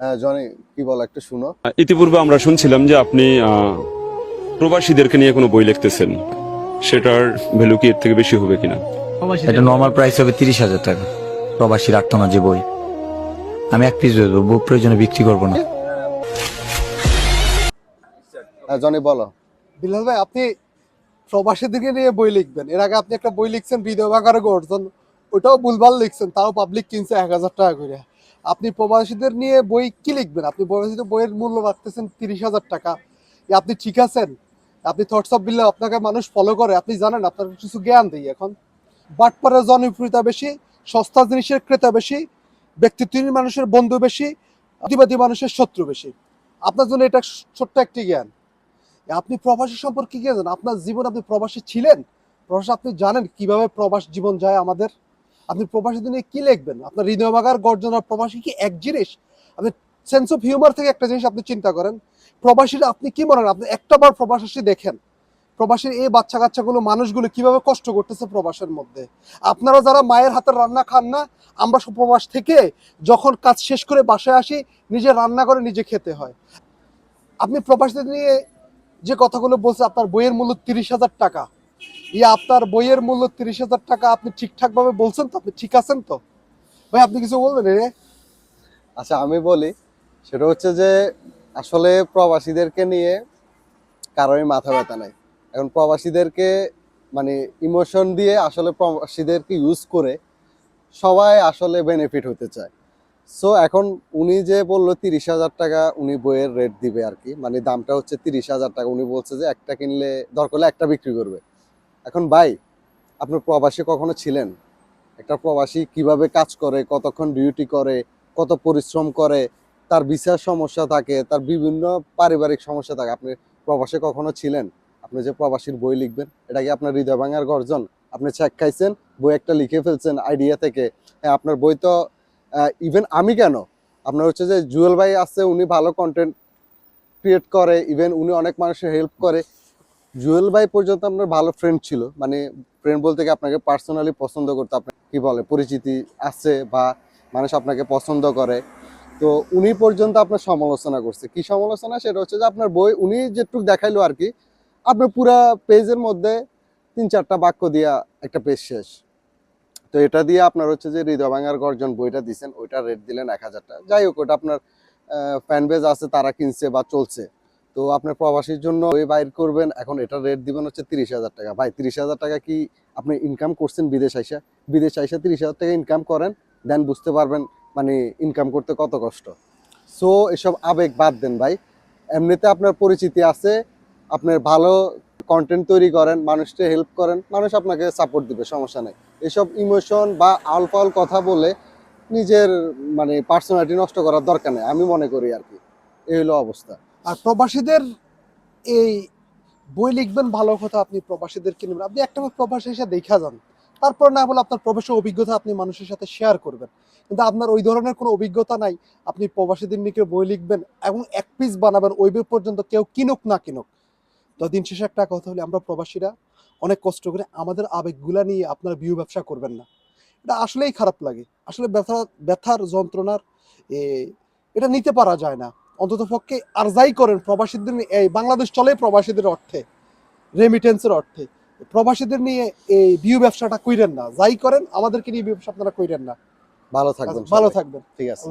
হ্যাঁ জনি কি বল একটু শুনো। ইতিপূর্বে আমরা শুনছিলাম যে আপনি প্রবাসীদেরকে নিয়ে কোনো বই লিখতেছেন। সেটার ভ্যালু কি এর থেকে বেশি হবে কিনা? এটা নর্মাল প্রাইস হবে তিরিশ হাজার টাকা। প্রবাসী রাখতো না যে বই। আমি এক পিস দেবো প্রয়োজনে বিক্রি করব না। হ্যাঁ জনি বলো। বিলাল ভাই আপনি প্রবাসীদেরকে নিয়ে বই লিখবেন। এর আগে আপনি একটা বই লিখছেন হৃদয় বাগারে গর্জন। ওটাও ভুলভাল লিখছেন তাও পাবলিক কিনছে এক হাজার টাকা করে। আপনি প্রবাসীদের নিয়ে বই কি লিখবেন? আপনি প্রবাসীদের বইয়ের মূল্য রাখতেছেন তিরিশ হাজার টাকা। আপনি ঠিক আছেন? আপনি থটস অফ বিল্লে আপনাকে মানুষ ফলো করে। আপনি জানেন আপনার কিছু জ্ঞান দিই এখন। বাটপাড়ার জনপ্রিয়তা বেশি, সস্তা জিনিসের ক্রেতা বেশি, ব্যক্তিত্বহীন মানুষের বন্ধু বেশি প্রতিবাদী মানুষের শত্রু বেশি। আপনার জন্য এটা ছোট্ট একটি জ্ঞান। আপনি প্রবাসী সম্পর্কে কি জানেন? আপনার জীবন আপনি প্রবাসী ছিলেন? প্রবাসী আপনি জানেন কীভাবে প্রবাস জীবন যায় আমাদের? আপনি প্রবাসীদের নিয়ে কি লিখবেন? আপনার হৃদয় বাগার গর্জন আর প্রবাসী কি এক জিনিস? আপনি সেন্স অফ হিউমার থেকে একটা জিনিস আপনি চিন্তা করেন। প্রবাসীরা আপনি কি মনে আপনি একটা বার প্রবাসী দেখেন। প্রবাসীর এই বাচ্চা কাচ্চাগুলো মানুষগুলো কীভাবে কষ্ট করতেছে প্রবাসের মধ্যে? আপনারা যারা মায়ের হাতের রান্না খান না, আমরা প্রবাস থেকে যখন কাজ শেষ করে বাসায় আসি, নিজে রান্না করে নিজে খেতে হয়। আপনি প্রবাসীদের নিয়ে যে কথাগুলো বলছে, আপনার বইয়ের মূল্য তিরিশ হাজার টাকা। ইয়ে আপনার বইয়ের মূল্য তিরিশ হাজার টাকা আপনি ঠিকঠাক ভাবে বলছেন তো, আপনি ঠিক আছেন তো? ভাই, আপনি কিছু বলবেন রে আচ্ছা আমি বলি, সেটা হচ্ছে যে আসলে প্রবাসীদেরকে নিয়ে কারোরই মাথা ব্যথা নাই। এখন প্রবাসীদেরকে মানে ইমোশন দিয়ে আসলে প্রবাসীদেরকে ইউজ করে সবাই আসলে বেনিফিট হতে চায়। সো এখন উনি যে বলল তিরিশ হাজার টাকা উনি বইয়ের রেট দিবে আর কি মানে দামটা হচ্ছে তিরিশ হাজার টাকা, উনি বলছে যে একটা কিনলে, দরকার হলে একটা বিক্রি করবে। এখন ভাই আপনি প্রবাসী কখনো ছিলেন? একটা প্রবাসী কীভাবে কাজ করে, কতক্ষণ ডিউটি করে, কত পরিশ্রম করে, তার বিচার সমস্যা থাকে, তার বিভিন্ন পারিবারিক সমস্যা থাকে, আপনি প্রবাসে কখনো ছিলেন? আপনি যে প্রবাসীর বই লিখবেন, এটা কি আপনার হৃদয় ভাঙার গর্জন? আপনি চেক খাইছেন, বই একটা লিখে ফেলছেন আইডিয়া থেকে। হ্যাঁ আপনার বই তো ইভেন আমি কেন? আপনার হচ্ছে যে জুয়েল ভাই আছে, উনি ভালো কন্টেন্ট ক্রিয়েট করে ইভেন উনি অনেক মানুষের হেল্প করে। জুয়েল ভাই পর্যন্ত আপনার ভালো ফ্রেন্ড ছিল। মানে ফ্রেন্ড বলতে কি আপনাকে পার্সোনালি পছন্দ করতে? আপনার কি বলে, পরিচিতি আছে বা মানুষ আপনাকে পছন্দ করে। তো উনি পর্যন্ত আপনার সমালোচনা করছে। কি সমালোচনা? সেটা হচ্ছে যে আপনার বই উনি যেটুকু দেখাইলো আর কি, আপনার পুরা পেজের মধ্যে তিন চারটা বাক্য দিয়া একটা পেজ শেষ। তো এটা দিয়ে আপনার হচ্ছে যে হৃদয় ভাঙার গর্জন বইটা দিছেন, ওইটা রেট দিলেন এক হাজার টাকা। যাই হোক, ওটা আপনার ফ্যান বেজ আছে, তারা কিনছে বা চলছে। তো আপনার প্রবাসীর জন্য বই বাইর করবেন। এখন এটা রেট দিবেন হচ্ছে তিরিশ হাজার টাকা। ভাই, তিরিশ হাজার টাকা কি আপনি ইনকাম করছেন বিদেশ আইসা? বিদেশ আইসা তিরিশ হাজার টাকা ইনকাম করেন দেন বুঝতে পারবেন মানে ইনকাম করতে কত কষ্ট। সো এসব আবেগ বাদ দেন ভাই। এমনিতে আপনার পরিচিতি আছে, আপনার ভালো কন্টেন্ট তৈরি করেন, মানুষকে হেল্প করেন, মানুষ আপনাকে সাপোর্ট দিবে, সমস্যা নেই। এসব ইমোশন বা আলফাল কথা বলে নিজের মানে পার্সোনালিটি নষ্ট করার দরকার নেই, আমি মনে করি আর কি। এই হলো অবস্থা। আর প্রবাসীদের এই বই লিখবেন ভালো কথা আপনি প্রবাসীদেরকে নেবেন। আপনি একটা প্রবাসী এসে দেখা যান। তারপর না বলে আপনার প্রবাসী অভিজ্ঞতা আপনি মানুষের সাথে শেয়ার করবেন। কিন্তু আপনার ওই ধরনের কোনো অভিজ্ঞতা নাই, আপনি প্রবাসীদের নিয়ে বই লিখবেন এবং এক পিস বানাবেন, ওই বই পর্যন্ত কেউ কিনুক না কিনুক। তো দিন শেষে একটা কথা হলে, আমরা প্রবাসীরা অনেক কষ্ট করে আমাদের আবেগগুলা নিয়ে আপনার বিউ ব্যবসা করবেন না। এটা আসলেই খারাপ লাগে। আসলে ব্যথা, ব্যথার যন্ত্রণার এটা নিতে পারা যায় না। অন্তত পক্ষে আর যাই করেন প্রবাসীদের নিয়ে এই বাংলাদেশ চলে প্রবাসীদের অর্থে রেমিটেন্সের অর্থে। প্রবাসীদের নিয়ে এই বিউ ব্যবসাটা কইরেন না। যাই করেন আমাদেরকে নিয়ে ব্যবসা আপনারা কইরেন না। ভালো থাকবেন ভালো থাকবেন। ঠিক আছে।